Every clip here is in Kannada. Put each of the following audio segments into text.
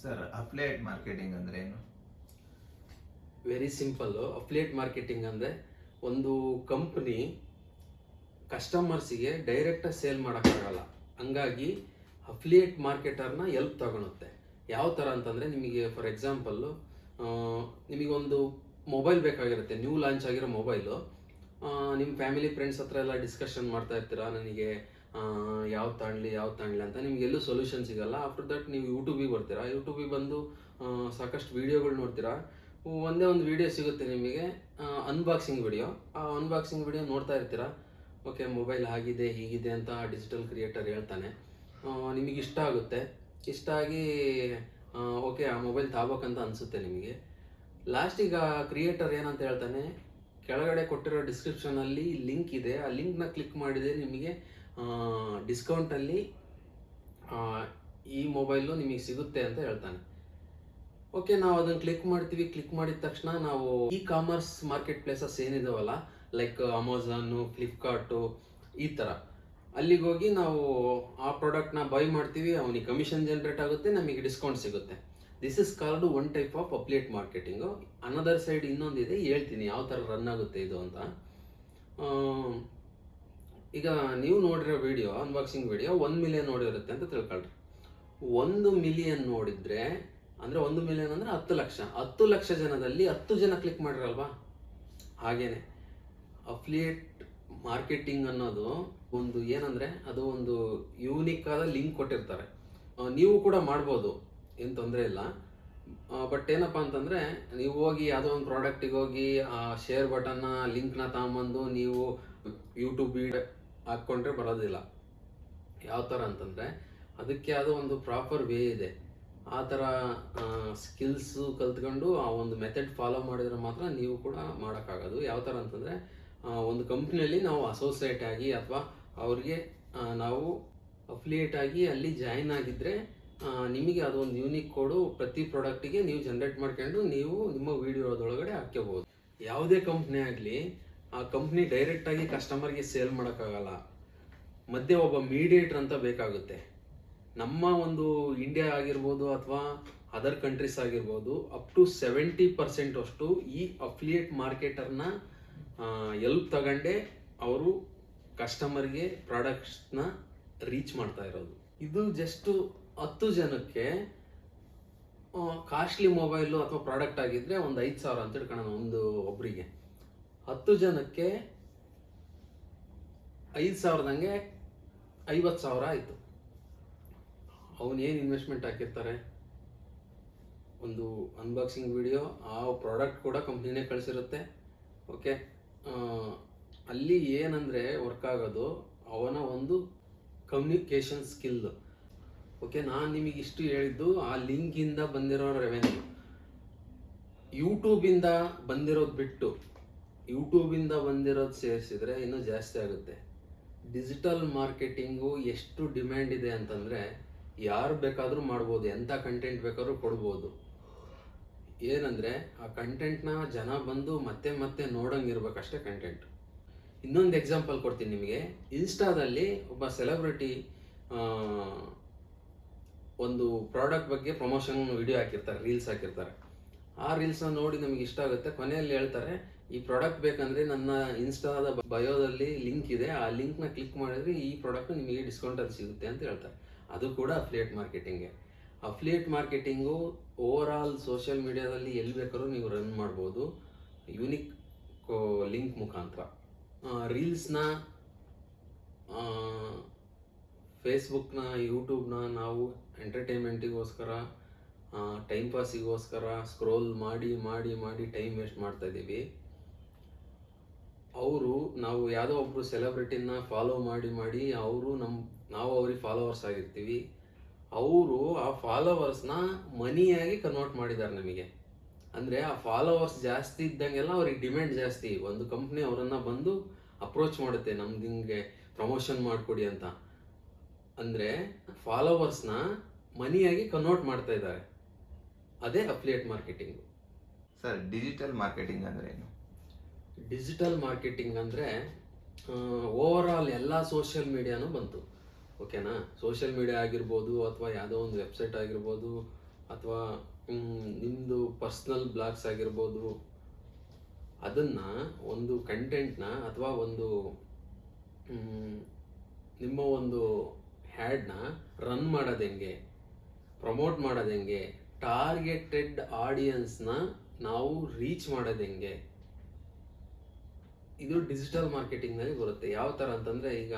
ಸರ್ ಅಪ್ಲೈಡ್ ಮಾರ್ಕೆಟಿಂಗ್ ಅಂದ್ರೆ ಏನು? ವೆರಿ ಸಿಂಪಲ್ಲು ಅಫಿಲಿಯೇಟ್ ಮಾರ್ಕೆಟಿಂಗ್ ಅಂದರೆ ಒಂದು ಕಂಪ್ನಿ ಕಸ್ಟಮರ್ಸಿಗೆ ಡೈರೆಕ್ಟಾಗಿ ಸೇಲ್ ಮಾಡೋಕ್ಕಾಗಲ್ಲ. ಹಂಗಾಗಿ ಅಫ್ಲಿಯೇಟ್ ಮಾರ್ಕೆಟರ್ನ ಎಲ್ಪ್ ತಗೊಳುತ್ತೆ. ಯಾವ ಥರ ಅಂತಂದರೆ ನಿಮಗೆ ಫಾರ್ ಎಕ್ಸಾಂಪಲ್ಲು ನಿಮಗೊಂದು ಮೊಬೈಲ್ ಬೇಕಾಗಿರುತ್ತೆ. ನ್ಯೂ ಲಾಂಚ್ ಆಗಿರೋ ಮೊಬೈಲು ನಿಮ್ಮ ಫ್ಯಾಮಿಲಿ ಫ್ರೆಂಡ್ಸ್ ಹತ್ರ ಎಲ್ಲ ಡಿಸ್ಕಷನ್ ಮಾಡ್ತಾ ಇರ್ತೀರಾ? ನನಗೆ ಯಾವ ತಗೊಳ್ಳಿ ಯಾವ್ದು ತಗೊಳ್ಳಿ ಅಂತ ನಿಮ್ಗೆ ಎಲ್ಲೂ ಸೊಲ್ಯೂಷನ್ ಸಿಗಲ್ಲ. ಆಫ್ಟರ್ ದಟ್ ನೀವು ಯೂಟ್ಯೂಬಿಗೆ ಬರ್ತೀರಾ. ಯೂಟ್ಯೂಬಿಗೆ ಬಂದು ಸಾಕಷ್ಟು ವೀಡಿಯೋಗಳು ನೋಡ್ತೀರಾ. ಒಂದೇ ಒಂದು ವಿಡಿಯೋ ಸಿಗುತ್ತೆ ನಿಮಗೆ ಅನ್ಬಾಕ್ಸಿಂಗ್ ವಿಡಿಯೋ ಆ ಅನ್ಬಾಕ್ಸಿಂಗ್ ವಿಡಿಯೋ ನೋಡ್ತಾ ಇರ್ತೀರಾ. ಓಕೆ ಮೊಬೈಲ್ ಆಗಿದೆ, ಹೀಗಿದೆ ಅಂತ ಡಿಜಿಟಲ್ ಕ್ರಿಯೇಟರ್ ಹೇಳ್ತಾನೆ. ನಿಮಗೆ ಇಷ್ಟ ಆಗುತ್ತೆ. ಇಷ್ಟ ಆಗಿ ಓಕೆ ಆ ಮೊಬೈಲ್ ತಗೋಬೇಕಂತ ಅನಿಸುತ್ತೆ ನಿಮಗೆ. ಲಾಸ್ಟಿಗೆ ಆ ಕ್ರಿಯೇಟರ್ ಏನಂತ ಹೇಳ್ತಾನೆ, ಕೆಳಗಡೆ ಕೊಟ್ಟಿರೋ ಡಿಸ್ಕ್ರಿಪ್ಷನಲ್ಲಿ ಲಿಂಕ್ ಇದೆ. ಆ ಲಿಂಕ್ನ ಕ್ಲಿಕ್ ಮಾಡಿದರೆ ನಿಮಗೆ ಡಿಸ್ಕೌಂಟಲ್ಲಿ ಈ ಮೊಬೈಲು ನಿಮಗೆ ಸಿಗುತ್ತೆ ಅಂತ ಹೇಳ್ತಾನೆ. ಓಕೆ ನಾವು ಅದನ್ನು ಕ್ಲಿಕ್ ಮಾಡ್ತೀವಿ ಕ್ಲಿಕ್ ಮಾಡಿದ ತಕ್ಷಣ ನಾವು ಇ ಕಾಮರ್ಸ್ ಮಾರ್ಕೆಟ್ ಪ್ಲೇಸಸ್ ಏನಿದಾವಲ್ಲ ಲೈಕ್ ಅಮೆಝಾನು ಫ್ಲಿಪ್ಕಾರ್ಟು ಈ ಥರ ಅಲ್ಲಿಗೆ ಹೋಗಿ ನಾವು ಆ ಪ್ರಾಡಕ್ಟ್ನ ಬೈ ಮಾಡ್ತೀವಿ, ಅವನಿಗೆ ಕಮಿಷನ್ ಜನ್ರೇಟ್ ಆಗುತ್ತೆ, ನಮಗೆ ಡಿಸ್ಕೌಂಟ್ ಸಿಗುತ್ತೆ. This is called one type of affiliate marketing another side ಇನ್ನೊಂದಿದೆ, ಹೇಳ್ತೀನಿ, ಯಾವ ಥರ ರನ್ ಆಗುತ್ತೆ ಇದು ಅಂತ. ಈಗ ನೀವು ನೋಡಿರೋ ವಿಡಿಯೋ ಅನ್ಬಾಕ್ಸಿಂಗ್ ವಿಡಿಯೋ ಒಂದು ಮಿಲಿಯನ್ ನೋಡಿರುತ್ತೆ ಅಂತ ತಿಳ್ಕೊಳ್ರಿ. ಒಂದು ಮಿಲಿಯನ್ ನೋಡಿದ್ರೆ, ಅಂದರೆ ಒಂದು ಮಿಲಿಯನ್ ಅಂದರೆ ಹತ್ತು ಲಕ್ಷ. ಹತ್ತು ಲಕ್ಷ ಜನದಲ್ಲಿ ಹತ್ತು ಜನ ಕ್ಲಿಕ್ ಮಾಡಿರಲ್ವಾ? ಹಾಗೇನೆ. ಅಫ್ಲಿಯೇಟ್ ಮಾರ್ಕೆಟಿಂಗ್ ಅನ್ನೋದು ಒಂದು ಏನಂದರೆ, ಅದು ಒಂದು ಯೂನಿಕ್ ಆದ ಲಿಂಕ್ ಕೊಟ್ಟಿರ್ತಾರೆ. ನೀವು ಕೂಡ ಮಾಡ್ಬೋದು, ಏನು ತೊಂದರೆ ಇಲ್ಲ. ಬಟ್ ಏನಪ್ಪ ಅಂತಂದರೆ, ನೀವು ಹೋಗಿ ಯಾವುದೋ ಒಂದು ಪ್ರಾಡಕ್ಟಿಗೆ ಹೋಗಿ ಆ ಶೇರ್ ಬಟನ್ನ ಲಿಂಕ್ನ ತಗೊಂಬಂದು ನೀವು ಯೂಟ್ಯೂಬ್ ಹಾಕ್ಕೊಂಡ್ರೆ ಬರೋದಿಲ್ಲ. ಯಾವ ಥರ ಅಂತಂದರೆ ಅದಕ್ಕೆ ಅದು ಒಂದು ಪ್ರಾಪರ್ ವೇ ಇದೆ. ಆ ಥರ ಸ್ಕಿಲ್ಸು ಕಲ್ತ್ಕೊಂಡು ಆ ಒಂದು ಮೆಥಡ್ ಫಾಲೋ ಮಾಡಿದ್ರೆ ಮಾತ್ರ ನೀವು ಕೂಡ ಮಾಡೋಕ್ಕಾಗೋದು. ಯಾವ ಥರ ಅಂತಂದರೆ ಒಂದು ಕಂಪ್ನಿಯಲ್ಲಿ ನಾವು ಅಸೋಸಿಯೇಟ್ ಆಗಿ ಅಥವಾ ಅವ್ರಿಗೆ ನಾವು ಅಫಿಲಿಯೇಟ್ ಆಗಿ ಅಲ್ಲಿ ಜಾಯಿನ್ ಆಗಿದ್ದರೆ ನಿಮಗೆ ಅದೊಂದು ಯೂನಿಕ್ ಕೋಡು ಪ್ರತಿ ಪ್ರಾಡಕ್ಟಿಗೆ ನೀವು ಜನ್ರೇಟ್ ಮಾಡ್ಕೊಂಡು ನೀವು ನಿಮ್ಮ ವಿಡಿಯೋದೊಳಗಡೆ ಹಾಕ್ಕೋಬೋದು ಯಾವುದೇ ಕಂಪ್ನಿ ಆಗಲಿ ಆ ಕಂಪ್ನಿ ಡೈರೆಕ್ಟಾಗಿ ಕಸ್ಟಮರ್ಗೆ ಸೇಲ್ ಮಾಡೋಕ್ಕಾಗಲ್ಲ. ಮಧ್ಯೆ ಒಬ್ಬ ಮೀಡಿಯೇಟರ್ ಅಂತ ಬೇಕಾಗುತ್ತೆ. ನಮ್ಮ ಒಂದು ಇಂಡಿಯಾ ಆಗಿರ್ಬೋದು ಅಥವಾ ಅದರ್ ಕಂಟ್ರೀಸ್ ಆಗಿರ್ಬೋದು ಅಪ್ ಟು ಸೆವೆಂಟಿ ಪರ್ಸೆಂಟ್ ಅಷ್ಟು ಈ ಅಫಿಲಿಯೇಟ್ ಮಾರ್ಕೆಟರ್ನ ಎಲ್ಪ್ ತಗೊಂಡೇ ಅವರು ಕಸ್ಟಮರ್ಗೆ ಪ್ರಾಡಕ್ಟ್ಸ್ನ ರೀಚ್ ಮಾಡ್ತಾ ಇರೋದು. ಇದು ಜಸ್ಟು ಹತ್ತು ಜನಕ್ಕೆ ಕಾಸ್ಟ್ಲಿ ಮೊಬೈಲು ಅಥವಾ ಪ್ರಾಡಕ್ಟ್ ಆಗಿದ್ರೆ ಒಂದು ಐದು ಸಾವಿರ ಅಂತ ಇಟ್ಕೊಳ್ಳೋಣ ಒಂದು ಒಬ್ಬರಿಗೆ ಹತ್ತು ಜನಕ್ಕೆ ಐದು ಸಾವಿರದಂಗೆ ಐವತ್ತು ಸಾವಿರ ಆಯಿತು. ಅವನು ಏನು ಇನ್ವೆಸ್ಟ್ಮೆಂಟ್ ಹಾಕಿರ್ತಾರೆ? ಒಂದು ಅನ್ಬಾಕ್ಸಿಂಗ್ ವಿಡಿಯೋ ಆ ಪ್ರಾಡಕ್ಟ್ ಕೂಡ ಕಂಪ್ನಿನೇ ಕಳಿಸಿರುತ್ತೆ. ಓಕೆ ಅಲ್ಲಿ ಏನಂದರೆ ವರ್ಕ್ ಆಗೋದು, ಅವನ ಒಂದು ಕಮ್ಯುನಿಕೇಷನ್ ಸ್ಕಿಲ್ ಓಕೆ ನಾನು ನಿಮಗೆ ಇಷ್ಟು ಹೇಳಿದ್ದು, ಆ ಲಿಂಕಿಂದ ಬಂದಿರೋ ರೆವೆನ್ಯೂ ಯೂಟ್ಯೂಬಿಂದ ಬಂದಿರೋದು ಬಿಟ್ಟು ಯೂಟ್ಯೂಬಿಂದ ಬಂದಿರೋದು ಸೇರಿಸಿದ್ರೆ ಇನ್ನೂ ಜಾಸ್ತಿ ಆಗುತ್ತೆ. ಡಿಜಿಟಲ್ ಮಾರ್ಕೆಟಿಂಗು ಎಷ್ಟು ಡಿಮ್ಯಾಂಡ್ ಇದೆ ಅಂತಂದರೆ ಯಾರು ಬೇಕಾದರೂ ಮಾಡ್ಬೋದು ಎಂಥ ಕಂಟೆಂಟ್ ಬೇಕಾದ್ರೂ ಕೊಡ್ಬೋದು. ಏನಂದರೆ ಆ ಕಂಟೆಂಟ್ನ ಜನ ಬಂದು ಮತ್ತೆ ಮತ್ತೆ ನೋಡಂಗಿರ್ಬೇಕಷ್ಟೇ ಕಂಟೆಂಟ್ ಇನ್ನೊಂದು ಎಕ್ಸಾಂಪಲ್ ಕೊಡ್ತೀನಿ ನಿಮಗೆ. ಇನ್ಸ್ಟಾದಲ್ಲಿ ಒಬ್ಬ ಸೆಲೆಬ್ರಿಟಿ ಒಂದು ಪ್ರಾಡಕ್ಟ್ ಬಗ್ಗೆ ಪ್ರಮೋಷನ್ ವಿಡಿಯೋ ಹಾಕಿರ್ತಾರೆ ರೀಲ್ಸ್ ಹಾಕಿರ್ತಾರೆ. ಆ ರೀಲ್ಸ್ನ ನೋಡಿ ನಮಗೆ ಇಷ್ಟ ಆಗುತ್ತೆ. ಕೊನೆಯಲ್ಲಿ ಹೇಳ್ತಾರೆ ಈ ಪ್ರಾಡಕ್ಟ್ ಬೇಕಂದ್ರೆ ನನ್ನ ಇನ್ಸ್ಟಾದ ಬಯೋದಲ್ಲಿ ಲಿಂಕ್ ಇದೆ. ಆ ಲಿಂಕ್ನ ಕ್ಲಿಕ್ ಮಾಡಿದ್ರೆ ಈ ಪ್ರಾಡಕ್ಟ್ ನಿಮಗೆ ಡಿಸ್ಕೌಂಟ್ ಅಲ್ಲಿ ಸಿಗುತ್ತೆ ಅಂತ ಹೇಳ್ತಾರೆ. ಅದು ಕೂಡ affiliate marketing affiliate marketing over all social ಮೀಡಿಯಾದಲ್ಲಿ ಎಲ್ಲಿ ಬೇಕಾದ್ರೂ ನೀವು ರನ್ ಮಾಡ್ಬೋದು. ಯೂನಿಕ್ ಲಿಂಕ್ ಮುಖಾಂತರ. ರೀಲ್ಸ್ನ ಫೇಸ್ಬುಕ್ನ ಯೂಟ್ಯೂಬ್ನ ನಾವು ಎಂಟರ್ಟೈನ್ಮೆಂಟಿಗೋಸ್ಕರ ಟೈಮ್ ಪಾಸಿಗೋಸ್ಕರ ಸ್ಕ್ರೋಲ್ ಮಾಡಿ ಮಾಡಿ ಮಾಡಿ ಟೈಮ್ ವೇಸ್ಟ್ ಮಾಡ್ತಾ ಇದ್ದೀವಿ. ಅವರು ನಾವು ಯಾವುದೋ ಒಬ್ಬರು ಸೆಲೆಬ್ರಿಟಿನ ಫಾಲೋ ಮಾಡಿ ಮಾಡಿ ಅವರು ನಮ್ಮ ನಾವು ಅವ್ರಿಗೆ ಫಾಲೋವರ್ಸ್ ಆಗಿರ್ತೀವಿ. ಅವರು ಆ ಫಾಲೋವರ್ಸ್ನ ಮನಿಯಾಗಿ ಕನ್ವರ್ಟ್ ಮಾಡಿದ್ದಾರೆ ನಮಗೆ. ಅಂದರೆ ಆ ಫಾಲೋವರ್ಸ್ ಜಾಸ್ತಿ ಇದ್ದಂಗೆಲ್ಲ ಅವ್ರಿಗೆ ಡಿಮ್ಯಾಂಡ್ ಜಾಸ್ತಿ. ಒಂದು ಕಂಪ್ನಿ ಅವರನ್ನು ಬಂದು ಅಪ್ರೋಚ್ ಮಾಡುತ್ತೆ, ನಮ್ದು ಹಿಂಗೆ ಪ್ರಮೋಷನ್ ಮಾಡಿಕೊಡಿ ಅಂತ. ಅಂದರೆ ಫಾಲೋವರ್ಸ್ನ ಮನಿಯಾಗಿ ಕನ್ವರ್ಟ್ ಮಾಡ್ತಾ ಇದ್ದಾರೆ. ಅದೇ affiliate marketing sir digital marketing ಅಂದರೆ ಏನು? ಡಿಜಿಟಲ್ ಮಾರ್ಕೆಟಿಂಗ್ ಅಂದರೆ ಓವರ್ ಆಲ್ ಎಲ್ಲ ಸೋಷಿಯಲ್ ಮೀಡಿಯಾನೂ ಬಂತು, ಓಕೆನಾ? ಸೋಷಿಯಲ್ ಮೀಡಿಯಾ ಆಗಿರ್ಬೋದು ಅಥವಾ ಯಾವುದೋ ಒಂದು ವೆಬ್ಸೈಟ್ ಆಗಿರ್ಬೋದು ಅಥವಾ ನಿಮ್ಮದು ಪರ್ಸ್ನಲ್ ಬ್ಲಾಗ್ಸ್ ಆಗಿರ್ಬೋದು, ಅದನ್ನು ಒಂದು ಕಂಟೆಂಟ್ನ ಅಥವಾ ಒಂದು ನಿಮ್ಮ ಒಂದು ಹ್ಯಾಡ್ನ ರನ್ ಮಾಡೋದು ಹೆಂಗೆ ಪ್ರಮೋಟ್ ಮಾಡೋದು ಹೆಂಗೆ ಟಾರ್ಗೆಟೆಡ್ ಆಡಿಯನ್ಸ್ನ ನಾವು ರೀಚ್ ಮಾಡೋದು ಹೆಂಗೆ ಇದು ಡಿಜಿಟಲ್ ಮಾರ್ಕೆಟಿಂಗ್ನಲ್ಲಿ ಬರುತ್ತೆ. ಯಾವ ಥರ ಅಂತಂದರೆ ಈಗ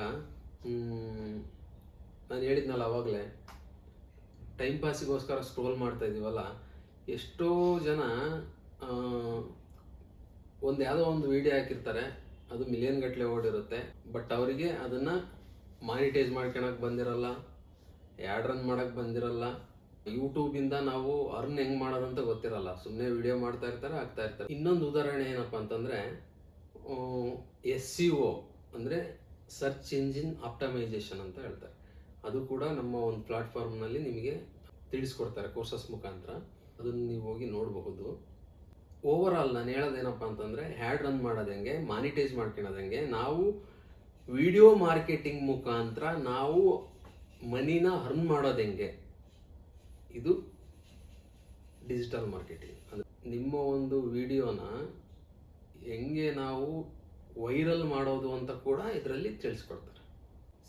ನಾನು ಹೇಳಿದ್ನಲ್ಲ ಅವಾಗಲೇ ಟೈಮ್ ಪಾಸಿಗೋಸ್ಕರ ಸ್ಕ್ರೋಲ್ ಮಾಡ್ತಾ ಇದೀವಲ್ಲ, ಎಷ್ಟೋ ಜನ ಒಂದು ಯಾವುದೋ ಒಂದು ವಿಡಿಯೋ ಹಾಕಿರ್ತಾರೆ, ಅದು ಮಿಲಿಯನ್ ಗಟ್ಟಲೆ ಓಡಿರುತ್ತೆ ಬಟ್ ಅವರಿಗೆ ಅದನ್ನು ಮಾನಿಟೈಸ್ ಮಾಡ್ಕೊಳಕ್ಕೆ ಬಂದಿರಲ್ಲ ಆ್ಯಡ್ ರನ್ ಮಾಡೋಕ್ಕೆ ಬಂದಿರಲ್ಲ ಯೂಟ್ಯೂಬಿಂದ ನಾವು ಅರ್ನ್ ಹೆಂಗೆ ಮಾಡೋದಂತ ಗೊತ್ತಿರಲ್ಲ. ಸುಮ್ಮನೆ ವಿಡಿಯೋ ಮಾಡ್ತಾ ಇರ್ತಾರೆ, ಆಗ್ತಾ ಇರ್ತಾರೆ. ಇನ್ನೊಂದು ಉದಾಹರಣೆ ಏನಪ್ಪ ಅಂತಂದರೆ ಎಸ್ ಸಿ ಒ ಅಂದರೆ ಸರ್ಚ್ ಇಂಜಿನ್ ಆಪ್ಟಮೈಸೇಷನ್ ಅಂತ ಹೇಳ್ತಾರೆ. ಅದು ಕೂಡ ನಮ್ಮ ಒಂದು ಪ್ಲಾಟ್ಫಾರ್ಮ್ನಲ್ಲಿ ನಿಮಗೆ ತಿಳಿಸ್ಕೊಡ್ತಾರೆ ಕೋರ್ಸಸ್ ಮುಖಾಂತರ. ಅದನ್ನು ನೀವು ಹೋಗಿ ನೋಡಬಹುದು. ಓವರ್ ನಾನು ಹೇಳೋದೇನಪ್ಪ ಅಂತಂದರೆ ಹ್ಯಾಡ್ ರನ್ ಮಾಡೋದು ಹೆಂಗೆ ಮಾನಿಟೈಸ್ ಮಾಡ್ಕೊಳೋದು ಹೆಂಗೆ, ನಾವು ವಿಡಿಯೋ ಮಾರ್ಕೆಟಿಂಗ್ ಮುಖಾಂತರ ನಾವು ಮನಿನ ಅರ್ನ್ ಮಾಡೋದು ಹೆಂಗೆ? ಇದು ಡಿಜಿಟಲ್ ಮಾರ್ಕೆಟಿಂಗ್ ಅಂದರೆ ನಿಮ್ಮ ಒಂದು ವಿಡಿಯೋನ ಹೆಂಗೆ ನಾವು ವೈರಲ್ ಮಾಡೋದು ಅಂತ ಕೂಡ ಇದರಲ್ಲಿ ತಿಳಿಸ್ಕೊಡ್ತಾರೆ.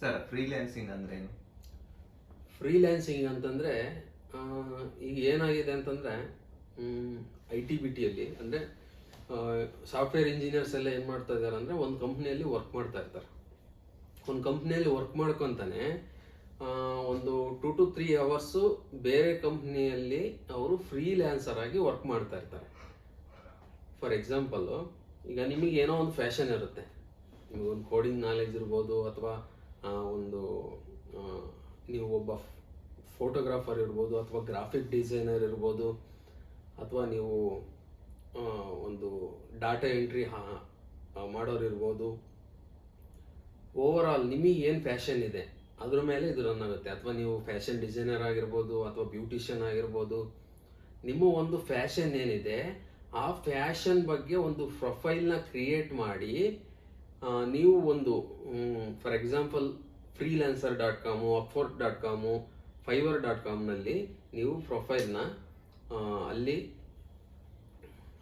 ಸರ್ ಫ್ರೀಲ್ಯಾನ್ಸಿಂಗ್ ಅಂದ್ರೇನು? ಫ್ರೀಲ್ಯಾನ್ಸಿಂಗ್ ಅಂತಂದರೆ ಈಗ ಏನಾಗಿದೆ ಅಂತಂದರೆ ಐ ಟಿ ಬಿ ಟಿಯಲ್ಲಿ ಅಂದರೆ ಸಾಫ್ಟ್ವೇರ್ ಇಂಜಿನಿಯರ್ಸ್ ಎಲ್ಲ ಏನು ಮಾಡ್ತಾ ಇದ್ದಾರೆ ಅಂದರೆ ಒಂದು ಕಂಪ್ನಿಯಲ್ಲಿ ವರ್ಕ್ ಮಾಡ್ತಾ ಇರ್ತಾರೆ. ಒಂದು ಕಂಪ್ನಿಯಲ್ಲಿ ವರ್ಕ್ ಮಾಡ್ಕೊತಾನೆ ಒಂದು ಟು ಟು ತ್ರೀ ಅವರ್ಸು ಬೇರೆ ಕಂಪ್ನಿಯಲ್ಲಿ ಅವರು ಫ್ರೀಲ್ಯಾನ್ಸರ್ ಆಗಿ ವರ್ಕ್ ಮಾಡ್ತಾ ಇರ್ತಾರೆ. ಫಾರ್ ಎಕ್ಸಾಂಪಲ್ಲು ಈಗ ನಿಮಗೆ ಏನೋ ಒಂದು ಫ್ಯಾಷನ್ ಇರುತ್ತೆ. ನಿಮಗೆ ಒಂದು ಕೋಡಿಂಗ್ ನಾಲೆಜ್ ಇರ್ಬೋದು ಅಥವಾ ಒಂದು ನೀವು ಒಬ್ಬ ಫೋಟೋಗ್ರಾಫರ್ ಇರ್ಬೋದು ಅಥವಾ ಗ್ರಾಫಿಕ್ ಡಿಸೈನರ್ ಇರ್ಬೋದು ಅಥವಾ ನೀವು ಒಂದು ಡಾಟಾ ಎಂಟ್ರಿ ಮಾಡೋರು ಇರ್ಬೋದು. ಓವರ್ ನಿಮಗೆ ಏನು ಫ್ಯಾಷನ್ ಇದೆ? ಅದ್ರ ಮೇಲೆ ಇದು ರನ್ ಆಗುತ್ತೆ. ಅಥವಾ ನೀವು ಫ್ಯಾಷನ್ ಡಿಸೈನರ್ ಆಗಿರ್ಬೋದು ಅಥವಾ ಬ್ಯೂಟಿಷಿಯನ್ ಆಗಿರ್ಬೋದು. ನಿಮ್ಮ ಒಂದು ಫ್ಯಾಷನ್ ಏನಿದೆ ಆ ಫ್ಯಾಷನ್ ಬಗ್ಗೆ ಒಂದು ಪ್ರೊಫೈಲ್ನ ಕ್ರಿಯೇಟ್ ಮಾಡಿ ನೀವು ಒಂದು for example freelancer dot com Upwork dot com Fiverr dot ಕಾಮ್ನಲ್ಲಿ ನೀವು ಪ್ರೊಫೈಲ್ನ ಅಲ್ಲಿ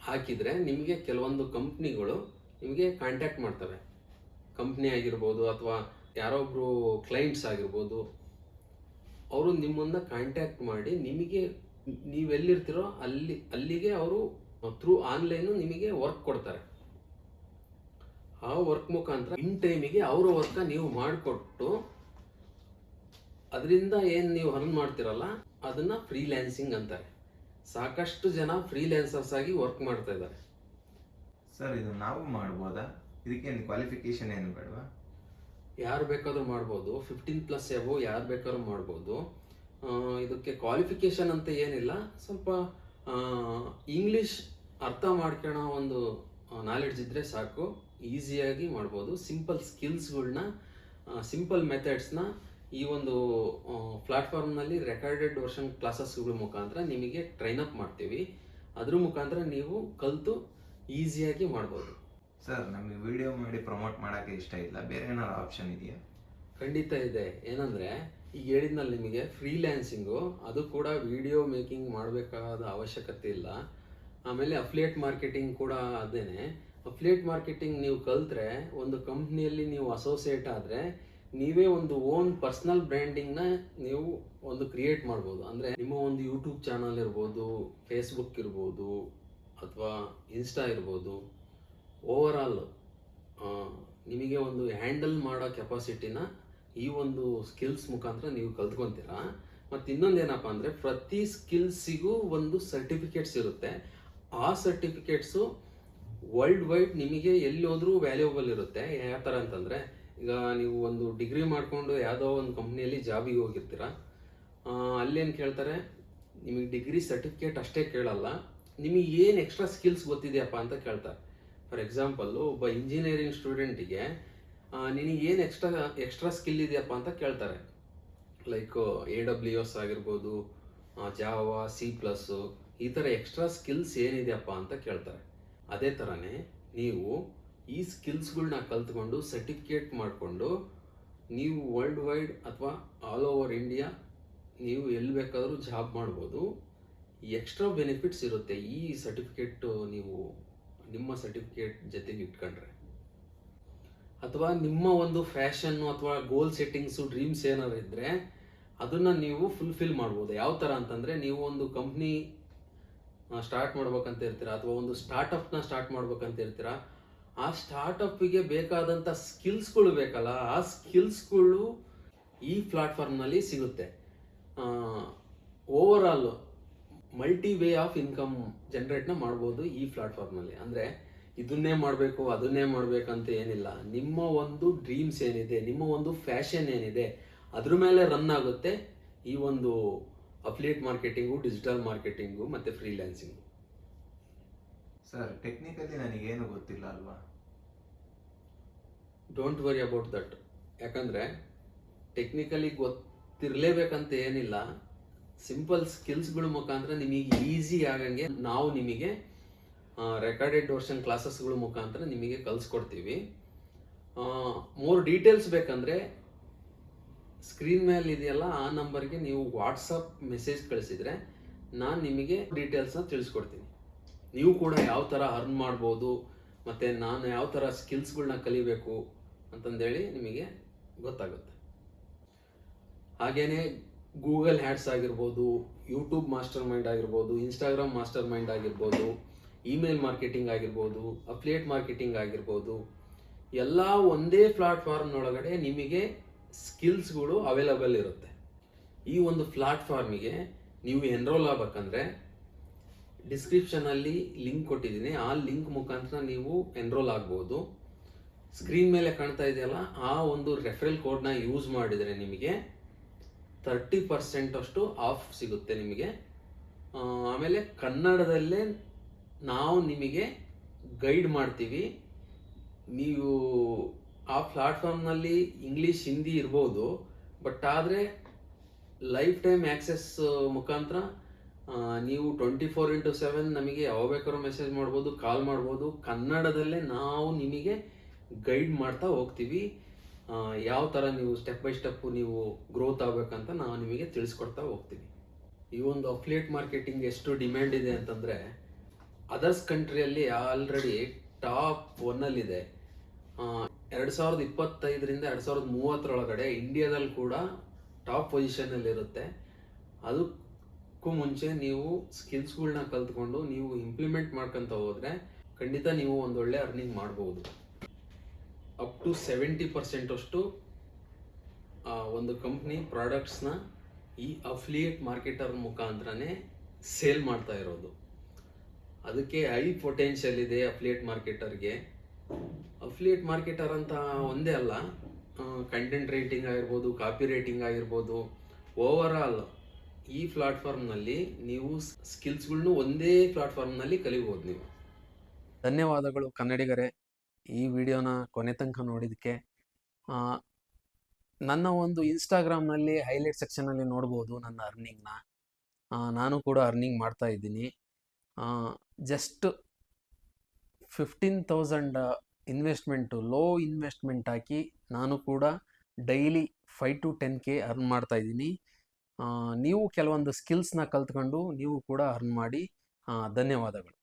ಹಾಕಿದರೆ ನಿಮಗೆ ಕೆಲವೊಂದು ಕಂಪ್ನಿಗಳು ನಿಮಗೆ ಕಾಂಟ್ಯಾಕ್ಟ್ ಮಾಡ್ತವೆ. ಕಂಪ್ನಿ ಆಗಿರ್ಬೋದು ಅಥವಾ ಯಾರೊಬ್ಬರು ಕ್ಲೈಂಟ್ಸ್ ಆಗಿರ್ಬೋದು, ಅವರು ನಿಮ್ಮನ್ನು ಕಾಂಟ್ಯಾಕ್ಟ್ ಮಾಡಿ ನಿಮಗೆ ನೀವೆಲ್ಲಿರ್ತೀರೋ ಅಲ್ಲಿ, ಅಲ್ಲಿಗೆ ಅವರು ಥ್ರೂ ಆನ್ಲೈನು ನಿಮಗೆ ವರ್ಕ್ ಕೊಡ್ತಾರೆ. ಆ ವರ್ಕ್ ಮುಖಾಂತರ ಇನ್ ಟೈಮಿಗೆ ಅವರ ವರ್ಕ ನೀವು ಮಾಡಿಕೊಟ್ಟು ಅದರಿಂದ ಏನು ನೀವು ಅರ್ನ್ ಮಾಡ್ತಿರಲ್ಲ ಅದನ್ನ ಫ್ರೀಲ್ಯಾನ್ಸಿಂಗ್ ಅಂತಾರೆ. ಸಾಕಷ್ಟು ಜನ ಫ್ರೀಲ್ಯಾನ್ಸರ್ಸ್ ಆಗಿ ವರ್ಕ್ ಮಾಡ್ತಾ ಇದ್ದಾರೆ. ಸರ್ ಇದು ನಾವು ಮಾಡ್ಬೋದಾ? ಇದಕ್ಕೇನು ಕ್ವಾಲಿಫಿಕೇಶನ್ ಏನು ಬೇಡವಾ? ಯಾರು ಬೇಕಾದರೂ ಮಾಡ್ಬೋದು. ಫಿಫ್ಟೀನ್ ಪ್ಲಸ್ ಎಬೋ ಯಾರು ಬೇಕಾದ್ರೂ ಮಾಡ್ಬೋದು. ಇದಕ್ಕೆ ಕ್ವಾಲಿಫಿಕೇಶನ್ ಅಂತ ಏನಿಲ್ಲ. ಸ್ವಲ್ಪ ಇಂಗ್ಲೀಷ್ ಅರ್ಥ ಮಾಡ್ಕೊಳ್ಳೋ ಒಂದು ನಾಲೆಡ್ಜ್ ಇದ್ದರೆ ಸಾಕು. ಈಸಿಯಾಗಿ ಮಾಡ್ಬೋದು. ಸಿಂಪಲ್ ಸ್ಕಿಲ್ಸ್ಗಳನ್ನ ಸಿಂಪಲ್ ಮೆಥಡ್ಸ್ನ ಈ ಒಂದು ಪ್ಲಾಟ್ಫಾರ್ಮ್ನಲ್ಲಿ ರೆಕಾರ್ಡೆಡ್ ವರ್ಷನ್ ಕ್ಲಾಸಸ್ಗಳ ಮುಖಾಂತರ ನಿಮಗೆ ಟ್ರೈನ್ ಅಪ್ ಮಾಡ್ತೀವಿ. ಅದ್ರ ಮುಖಾಂತರ ನೀವು ಕಲಿತು ಈಸಿಯಾಗಿ ಮಾಡ್ಬೋದು. ಸರ್, ನಮಗೆ ವಿಡಿಯೋ ಮಾಡಿ ಪ್ರಮೋಟ್ ಮಾಡೋಕ್ಕೆ ಇಷ್ಟ ಇಲ್ಲ. ಬೇರೆ ಏನಾದ್ರು ಆಪ್ಷನ್ ಇದೆಯಾ? ಖಂಡಿತ ಇದೆ. ಏನಂದ್ರೆ, ಈಗ ಹೇಳಿದ್ನಲ್ಲ ನಿಮಗೆ ಫ್ರೀಲ್ಯಾನ್ಸಿಂಗು ಅದು ಕೂಡ ವಿಡಿಯೋ ಮೇಕಿಂಗ್ ಮಾಡಬೇಕಾದ ಅವಶ್ಯಕತೆ ಇಲ್ಲ. ಆಮೇಲೆ ಅಫ್ಲೇಟ್ ಮಾರ್ಕೆಟಿಂಗ್ ಕೂಡ ಅದೇನೆ. ಅಫ್ಲೇಟ್ ಮಾರ್ಕೆಟಿಂಗ್ ನೀವು ಕಲ್ತ್ರೆ, ಒಂದು ಕಂಪ್ನಿಯಲ್ಲಿ ನೀವು ಅಸೋಸಿಯೇಟ್ ಆದರೆ, ನೀವೇ ಒಂದು ಓನ್ ಪರ್ಸ್ನಲ್ ಬ್ರ್ಯಾಂಡಿಂಗ್ನ ನೀವು ಒಂದು ಕ್ರಿಯೇಟ್ ಮಾಡ್ಬೋದು. ಅಂದರೆ ನಿಮ್ಮ ಒಂದು ಯೂಟ್ಯೂಬ್ ಚಾನಲ್ ಇರ್ಬೋದು ಫೇಸ್ಬುಕ್ ಇರ್ಬೋದು, ಅಥವಾ ಇನ್ಸ್ಟಾ ಇರ್ಬೋದು. ಓವರ್ ಆಲ್ ನಿಮಗೆ ಒಂದು ಹ್ಯಾಂಡಲ್ ಮಾಡೋ ಕೆಪಾಸಿಟಿನ ಈ ಒಂದು ಸ್ಕಿಲ್ಸ್ ಮುಖಾಂತರ ನೀವು ಕಲ್ತ್ಕೊಂತೀರಾ? ಮತ್ತು ಇನ್ನೊಂದೇನಪ್ಪ ಅಂದರೆ ಪ್ರತಿ ಸ್ಕಿಲ್ಸಿಗೂ ಒಂದು ಸರ್ಟಿಫಿಕೇಟ್ಸ್ ಇರುತ್ತೆ. ಆ ಸರ್ಟಿಫಿಕೇಟ್ಸು ವರ್ಲ್ಡ್ ವೈಡ್ ನಿಮಗೆ ಎಲ್ಲಿ ಹೋದ್ರೂ ವ್ಯಾಲ್ಯೂಬಲ್ ಇರುತ್ತೆ. ಯಾವ ಥರ ಅಂತಂದರೆ, ಈಗ ನೀವು ಒಂದು ಡಿಗ್ರಿ ಮಾಡಿಕೊಂಡು ಯಾವುದೋ ಒಂದು ಕಂಪ್ನಿಯಲ್ಲಿ ಜಾಬಿಗೆ ಹೋಗಿರ್ತೀರ? ಅಲ್ಲೇನು ಕೇಳ್ತಾರೆ, ನಿಮಗೆ ಡಿಗ್ರಿ ಸರ್ಟಿಫಿಕೇಟ್ ಅಷ್ಟೇ ಕೇಳಲ್ಲ. ನಿಮಗೆ ಏನು ಎಕ್ಸ್ಟ್ರಾ ಸ್ಕಿಲ್ಸ್ ಗೊತ್ತಿದೆಯಪ್ಪ ಅಂತ ಕೇಳ್ತಾರೆ. ಫಾರ್ ಎಕ್ಸಾಂಪಲ್ಲು ಒಬ್ಬ ಇಂಜಿನಿಯರಿಂಗ್ ಸ್ಟೂಡೆಂಟಿಗೆ ನಿನಗೆ ಏನು ಎಕ್ಸ್ಟ್ರಾ ಎಕ್ಸ್ಟ್ರಾ ಸ್ಕಿಲ್ ಇದೆಯಪ್ಪ ಅಂತ ಕೇಳ್ತಾರೆ. ಲೈಕ್ ಎ ಡಬ್ಲ್ಯೂ ಎಸ್ ಆಗಿರ್ಬೋದು ಜಾವಾ ಸಿ ಪ್ಲಸ್ಸು ಈ ಥರ ಎಕ್ಸ್ಟ್ರಾ ಸ್ಕಿಲ್ಸ್ ಏನಿದೆಯಪ್ಪ ಅಂತ ಕೇಳ್ತಾರೆ. ಅದೇ ಥರನೇ ನೀವು ಈ ಸ್ಕಿಲ್ಸ್ಗಳನ್ನ ಕಲ್ತ್ಕೊಂಡು ಸರ್ಟಿಫಿಕೇಟ್ ಮಾಡಿಕೊಂಡು, ನೀವು ವರ್ಲ್ಡ್ ವೈಡ್ ಅಥವಾ ಆಲ್ ಓವರ್ ಇಂಡಿಯಾ ನೀವು ಎಲ್ಲಿ ಬೇಕಾದರೂ ಜಾಬ್ ಮಾಡ್ಬೋದು. ಎಕ್ಸ್ಟ್ರಾ ಬೆನಿಫಿಟ್ಸ್ ಇರುತ್ತೆ ಈ ಸರ್ಟಿಫಿಕೇಟು ನೀವು, ನಿಮ್ಮ ಸರ್ಟಿಫಿಕೇಟ್ ಜೊತೆಗೆ ಇಟ್ಕೊಂಡ್ರೆ. ಅಥವಾ ನಿಮ್ಮ ಒಂದು ಫ್ಯಾಷನ್ನು ಅಥವಾ ಗೋಲ್ ಸೆಟ್ಟಿಂಗ್ಸು ಡ್ರೀಮ್ಸ್ ಏನಾದ್ರು ಇದ್ದರೆ ಅದನ್ನು ನೀವು ಫುಲ್ಫಿಲ್ ಮಾಡ್ಬೋದು. ಯಾವ ಥರ ಅಂತಂದರೆ ನೀವು ಒಂದು ಕಂಪ್ನಿ ಸ್ಟಾರ್ಟ್ ಮಾಡ್ಬೇಕಂತ ಇರ್ತೀರಾ, ಅಥವಾ ಒಂದು ಸ್ಟಾರ್ಟಪ್ನ ಸ್ಟಾರ್ಟ್ ಮಾಡ್ಬೇಕಂತ ಇರ್ತೀರಾ, ಆ ಸ್ಟಾರ್ಟಪ್ಪಿಗೆ ಬೇಕಾದಂಥ ಸ್ಕಿಲ್ಸ್ಗಳು ಬೇಕಲ್ಲ, ಆ ಸ್ಕಿಲ್ಸ್ಗಳು ಈ ಪ್ಲಾಟ್ಫಾರ್ಮ್ನಲ್ಲಿ ಸಿಗುತ್ತೆ. Over all multi way of income ಜನ್ರೇಟ್ನ ಮಾಡ್ಬೋದು ಈ ಪ್ಲಾಟ್ಫಾರ್ಮ್ನಲ್ಲಿ ಅಂದರೆ ಇದನ್ನೇ ಮಾಡಬೇಕು ಅದನ್ನೇ ಮಾಡಬೇಕಂತ ಏನಿಲ್ಲ. ನಿಮ್ಮ ಒಂದು ಡ್ರೀಮ್ಸ್ ಏನಿದೆ ನಿಮ್ಮ ಒಂದು ಫ್ಯಾಷನ್ ಏನಿದೆ ಅದ್ರ ಮೇಲೆ ರನ್ ಆಗುತ್ತೆ ಈ ಒಂದು ಅಫ್ಲಿಯೇಟ್ ಮಾರ್ಕೆಟಿಂಗು ಡಿಜಿಟಲ್ ಮಾರ್ಕೆಟಿಂಗು ಮತ್ತು ಫ್ರೀಲ್ಯಾನ್ಸಿಂಗು ಸರ್ ಟೆಕ್ನಿಕಲಿ ನನಗೇನು ಗೊತ್ತಿಲ್ಲ ಅಲ್ವಾ? ಡೋಂಟ್ ವರಿ ಅಬೌಟ್ ದಟ್ ಯಾಕಂದರೆ ಟೆಕ್ನಿಕಲಿ ಗೊತ್ತಿರಲೇಬೇಕಂತ ಏನಿಲ್ಲ. ಸಿಂಪಲ್ ಸ್ಕಿಲ್ಸ್ಗಳ ಮುಖಾಂತರ ನಿಮಗೆ ಈಸಿ ಆಗಂಗೆ ನಾವು ನಿಮಗೆ ರೆಕಾರ್ಡೆಡ್ ವರ್ಷನ್ ಕ್ಲಾಸಸ್ಗಳ ಮುಖಾಂತರ ನಿಮಗೆ ಕಲಿಸ್ಕೊಡ್ತೀವಿ. ಮೋರ್ ಡೀಟೇಲ್ಸ್ ಬೇಕಂದರೆ ಸ್ಕ್ರೀನ್ ಮೇಲೆ ಇದೆಯಲ್ಲ ಆ ನಂಬರ್ಗೆ ನೀವು ವಾಟ್ಸಪ್ ಮೆಸೇಜ್ ಕಳಿಸಿದರೆ ನಾನು ನಿಮಗೆ ಡೀಟೇಲ್ಸ್ನ ತಿಳಿಸ್ಕೊಡ್ತೀನಿ. ನೀವು ಕೂಡ ಯಾವ ಥರ ಅರ್ನ್ ಮಾಡ್ಬೋದು, ಮತ್ತು ನಾನು ಯಾವ ಥರ ಸ್ಕಿಲ್ಸ್ಗಳನ್ನ ಕಲಿಬೇಕು ಅಂತಂದೇಳಿ ನಿಮಗೆ ಗೊತ್ತಾಗುತ್ತೆ. ಹಾಗೆಯೇ ಗೂಗಲ್ ಹ್ಯಾಡ್ಸ್ ಆಗಿರ್ಬೋದು ಯೂಟ್ಯೂಬ್ ಮಾಸ್ಟರ್ ಮೈಂಡ್ ಆಗಿರ್ಬೋದು ಇನ್ಸ್ಟಾಗ್ರಾಮ್ ಮಾಸ್ಟರ್ ಮೈಂಡ್ ಆಗಿರ್ಬೋದು ಇಮೇಲ್ ಮಾರ್ಕೆಟಿಂಗ್ ಆಗಿರ್ಬೋದು ಅಫ್ಲಿಯೇಟ್ ಮಾರ್ಕೆಟಿಂಗ್ ಆಗಿರ್ಬೋದು, ಎಲ್ಲ ಒಂದೇ ಪ್ಲಾಟ್ಫಾರ್ಮ್ನೊಳಗಡೆ ನಿಮಗೆ ಸ್ಕಿಲ್ಸ್ಗಳು ಅವೈಲಬಲ್ ಇರುತ್ತೆ. ಈ ಒಂದು ಪ್ಲಾಟ್ಫಾರ್ಮಿಗೆ ನೀವು ಎನ್ರೋಲ್ ಆಗಬೇಕಂದ್ರೆ ಡಿಸ್ಕ್ರಿಪ್ಷನಲ್ಲಿ ಲಿಂಕ್ ಕೊಟ್ಟಿದ್ದೀನಿ. ಆ ಲಿಂಕ್ ಮುಖಾಂತರ ನೀವು ಎನ್ರೋಲ್ ಆಗ್ಬೋದು. ಸ್ಕ್ರೀನ್ ಮೇಲೆ ಕಾಣ್ತಾ ಇದೆಯಲ್ಲ, ಆ ಒಂದು ರೆಫರಲ್ ಕೋಡ್ನ ಯೂಸ್ ಮಾಡಿದರೆ ನಿಮಗೆ ತರ್ಟಿ ಪರ್ಸೆಂಟ್ ಅಷ್ಟು ಆಫ್ ಸಿಗುತ್ತೆ ನಿಮಗೆ. ಆಮೇಲೆ ಕನ್ನಡದಲ್ಲೇ ನಾವು ನಿಮಗೆ ಗೈಡ್ ಮಾಡ್ತೀವಿ. ನೀವು ಆ ಪ್ಲಾಟ್ಫಾರ್ಮ್ನಲ್ಲಿ ಇಂಗ್ಲೀಷ್, ಹಿಂದಿ ಇರ್ಬೋದು. ಬಟ್ ಆದರೆ ಲೈಫ್ ಟೈಮ್ ಆ್ಯಕ್ಸೆಸ್ ಮುಖಾಂತರ ನೀವು ಟ್ವೆಂಟಿ ಫೋರ್ ಇಂಟು ಸೆವೆನ್ ನಮಗೆ ಯಾವಾಗ ಬೇಕಾದ್ರೂ ಮೆಸೇಜ್ ಮಾಡ್ಬೋದು, ಕಾಲ್ ಮಾಡ್ಬೋದು. ಕನ್ನಡದಲ್ಲೇ ನಾವು ನಿಮಗೆ ಗೈಡ್ ಮಾಡ್ತಾ ಹೋಗ್ತೀವಿ. ಯಾವ ಥರ ನೀವು ಸ್ಟೆಪ್ ಬೈ ಸ್ಟೆಪ್ಪು ನೀವು ಗ್ರೋತ್ ಆಗಬೇಕಂತ ನಾವು ನಿಮಗೆ ತಿಳಿಸ್ಕೊಡ್ತಾ ಹೋಗ್ತೀವಿ. ಈ ಒಂದು ಅಫ್ಲೇಟ್ ಮಾರ್ಕೆಟಿಂಗ್ ಎಷ್ಟು ಡಿಮ್ಯಾಂಡ್ ಇದೆ ಅಂತಂದರೆ ಅದರ್ಸ್ ಕಂಟ್ರಿಯಲ್ಲಿ ಆಲ್ರೆಡಿ ಟಾಪ್ ಒನ್ನಲ್ಲಿದೆ ಎರಡು ಸಾವಿರದ ಇಪ್ಪತ್ತೈದರಿಂದ ಎರಡು ಸಾವಿರದ ಮೂವತ್ತರೊಳಗಡೆ ಇಂಡಿಯಾದಲ್ಲಿ ಕೂಡ ಟಾಪ್ ಪೊಸಿಷನಲ್ಲಿರುತ್ತೆ ಅದಕ್ಕೂ ಮುಂಚೆ ನೀವು ಸ್ಕಿಲ್ಸ್ಗಳನ್ನ ಕಲ್ತ್ಕೊಂಡು ನೀವು ಇಂಪ್ಲಿಮೆಂಟ್ ಮಾಡ್ಕೊತ ಹೋದರೆ ಖಂಡಿತ ನೀವು ಒಂದೊಳ್ಳೆ ಅರ್ನಿಂಗ್ ಮಾಡ್ಬೋದು. ಅಪ್ ಟು ಸೆವೆಂಟಿ ಪರ್ಸೆಂಟಷ್ಟು ಒಂದು ಕಂಪ್ನಿ ಪ್ರಾಡಕ್ಟ್ಸ್ನ ಈ ಅಫ್ಲಿಯೇಟ್ ಮಾರ್ಕೆಟರ್ ಮುಖಾಂತರನೇ ಸೇಲ್ ಮಾಡ್ತಾ ಇರೋದು. ಅದಕ್ಕೆ ಹೈ ಪೊಟೆನ್ಷಿಯಲ್ ಇದೆ ಅಫ್ಲಿಯೇಟ್ ಮಾರ್ಕೆಟರ್ಗೆ ಅಫ್ಲಿಯೇಟ್ ಮಾರ್ಕೆಟರ್ ಅಂತ ಒಂದೇ ಅಲ್ಲ ಕಂಟೆಂಟ್ ರೇಟಿಂಗ್ ಆಗಿರ್ಬೋದು ಕಾಪಿ ರೇಟಿಂಗ್ ಆಗಿರ್ಬೋದು ಓವರ್ ಆಲ್ ಈ ಪ್ಲಾಟ್ಫಾರ್ಮ್ನಲ್ಲಿ ನೀವು ಸ್ಕಿಲ್ಸ್ಗಳ್ನು ಒಂದೇ ಪ್ಲಾಟ್ಫಾರ್ಮ್ನಲ್ಲಿ ಕಲಿಬೋದು ನೀವು. ಧನ್ಯವಾದಗಳು ಕನ್ನಡಿಗರೇ, ಈ ವಿಡಿಯೋನ ಕೊನೆ ತನಕ ನೋಡಿದ್ದಕ್ಕೆ ನನ್ನ ಒಂದು ಇನ್ಸ್ಟಾಗ್ರಾಮ್ನಲ್ಲಿ ಹೈಲೈಟ್ ಸೆಕ್ಷನಲ್ಲಿ ನೋಡ್ಬೋದು ನನ್ನ ಅರ್ನಿಂಗ್ನ ನಾನು ಕೂಡ ಅರ್ನಿಂಗ್ ಮಾಡ್ತಾ ಇದ್ದೀನಿ. Just fifteen thousand investment, low investment ಹಾಕಿ ನಾನು ಕೂಡ daily five to ten K earn ಮಾಡ್ತಾ ಇದ್ದೀನಿ. ನೀವು ಕೆಲವೊಂದು ಸ್ಕಿಲ್ಸ್ನ ಕಲ್ತ್ಕೊಂಡು ನೀವು ಕೂಡ ಅರ್ನ್ ಮಾಡಿ ಧನ್ಯವಾದಗಳು.